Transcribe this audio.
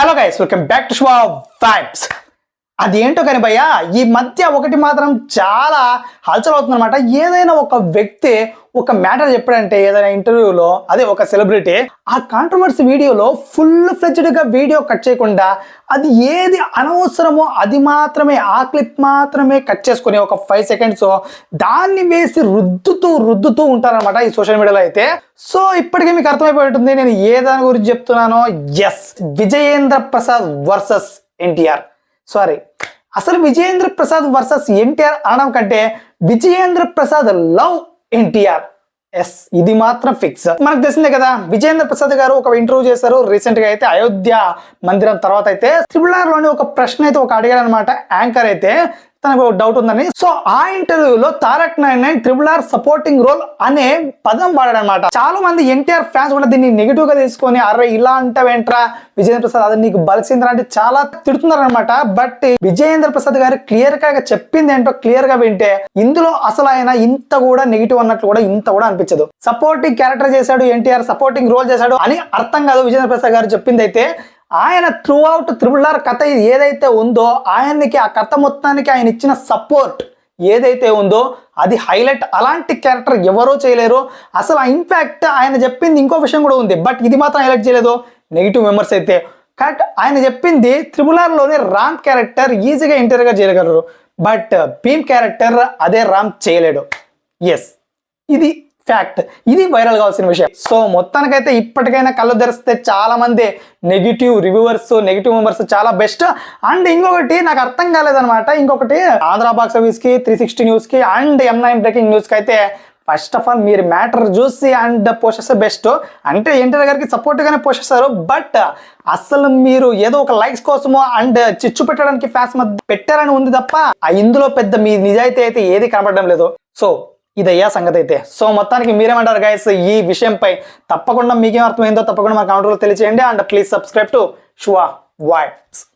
Hello guys, welcome back to Schwab Vibes. అదేంటో కానీ భయ్య ఈ మధ్య ఒకటి మాత్రం చాలా హల్చల్ అవుతుందన్నమాట. ఏదైనా ఒక వ్యక్తి ఒక మ్యాటర్ చెప్పాడంటే ఏదైనా ఇంటర్వ్యూలో అదే ఒక సెలబ్రిటీ ఆ కాంట్రవర్సీ వీడియోలో ఫుల్ ఫ్లెజ్డ్గా వీడియో కట్ చేయకుండా అది ఏది అనవసరమో అది మాత్రమే ఆ క్లిప్ మాత్రమే కట్ చేసుకుని ఒక ఫైవ్ సెకండ్స్ దాన్ని వేసి రుద్దుతూ రుద్దుతూ ఉంటారనమాట ఈ సోషల్ మీడియాలో అయితే. సో ఇప్పటికే మీకు అర్థమైపోయి ఉంటుంది నేను ఏ దాని గురించి చెప్తున్నానో? Yes Vijayendra Prasad versus NTR. Sorry అసలు విజయేంద్ర ప్రసాద్ వర్సెస్ ఎన్టీఆర్ అనడం కంటే విజయేంద్ర ప్రసాద్ లవ్ ఎన్టీఆర్. ఎస్ ఇది మాత్రం ఫిక్స్ మనకు తెలిసిందే కదా విజయేంద్ర ప్రసాద్ గారు ఒక ఇంటర్వ్యూ చేశారు రీసెంట్గా అయితే అయోధ్య మందిరం తర్వాత అయితే. త్రిబుల్ ఆర్లోని ఒక ప్రశ్న అయితే ఒక అడిగారు అనమాట యాంకర్ అయితే తనకు డౌట్ ఉందని. సో ఆ ఇంటర్వ్యూలో Tarak nine nine triple R supporting role అనే పదం వాడాడు అనమాట చాలా మంది ఎన్టీఆర్ ఫ్యాన్స్ కూడా దీన్ని నెగిటివ్గా తీసుకొని అరే ఇలా అంటావేంట్రా? విజయేంద్ర ప్రసాద్ అది నీకు బలిసింద్ర అంటే చాలా తిడుతున్నారు అనమాట బట్ విజయేంద్ర ప్రసాద్ గారు క్లియర్గా చెప్పింది ఏంటో క్లియర్గా వింటే ఇందులో అసలు ఆయన ఇంత కూడా నెగిటివ్ అన్నట్లు కూడా ఇంత కూడా అనిపించదు. సపోర్టింగ్ క్యారెక్టర్ చేశాడు ఎన్టీఆర్ సపోర్టింగ్ రోల్ చేశాడు అని అర్థం కాదు విజయేంద్ర ప్రసాద్ గారు చెప్పింది అయితే ఆయన త్రూ అవుట్ త్రిబుల్ కథ ఏదైతే ఉందో ఆయనకి ఆ కథ మొత్తానికి ఆయన ఇచ్చిన సపోర్ట్ ఏదైతే ఉందో అది హైలైట్ అలాంటి క్యారెక్టర్ ఎవరో చేయలేరు. అసలు ఇన్ఫాక్ట్ ఆయన చెప్పింది ఇంకో విషయం కూడా ఉంది బట్ ఇది మాత్రం హైలైట్ చేయలేదు. నెగిటివ్ మెంబర్స్ అయితే. కట్ ఆయన చెప్పింది త్రిబుల్ ఆర్లోనే రామ్ క్యారెక్టర్ ఈజీగా ఇంటర్గా చేయగలరు బట్ భీమ్ క్యారెక్టర్ అదే రామ్ చేయలేడు. ఎస్ ఇది ఫ్యాక్ట్ ఇది వైరల్ కావాల్సిన విషయం. సో మొత్తానికైతే ఇప్పటికైనా కళ్ళు తెరిస్తే చాలా మంది నెగిటివ్ రివ్యూవర్స్ నెగిటివ్ మెంబర్స్ చాలా బెస్ట్ అండ్ ఇంకొకటి నాకు అర్థం కాలేదన్నమాట. ఇంకొకటి ఆంధ్ర బాక్స్ ఆఫీస్కి త్రీ సిక్స్టీ న్యూస్కి అండ్ ఎం నైన్ బ్రేకింగ్ న్యూస్కి అయితే ఫస్ట్ ఆఫ్ ఆల్ మీరు మ్యాటర్ చూసి అండ్ పోషిస్తే బెస్ట్ అంటే ఎన్టీఆర్ గారికి సపోర్ట్ గానే పోషిస్తారు. బట్ అసలు మీరు ఏదో ఒక లైక్స్ కోసమో అండ్ చిచ్చు పెట్టడానికి ఫ్యాన్స్ మధ్య పెట్టారని ఉంది తప్ప ఆ ఇందులో పెద్ద మీ నిజాయితీ అయితే ఏది కనబడడం లేదు. సో ఇదయ్యా సంగతి అయితే సో మొత్తానికి మీరేమంటారు గైస్ ఈ విషయంపై తప్పకుండా మీకేం అర్థమైందో తప్పకుండా మా కౌంటర్లో తెలియజేయండి అండ్ ప్లీజ్ సబ్స్క్రైబ్ టు షువా వాయిస్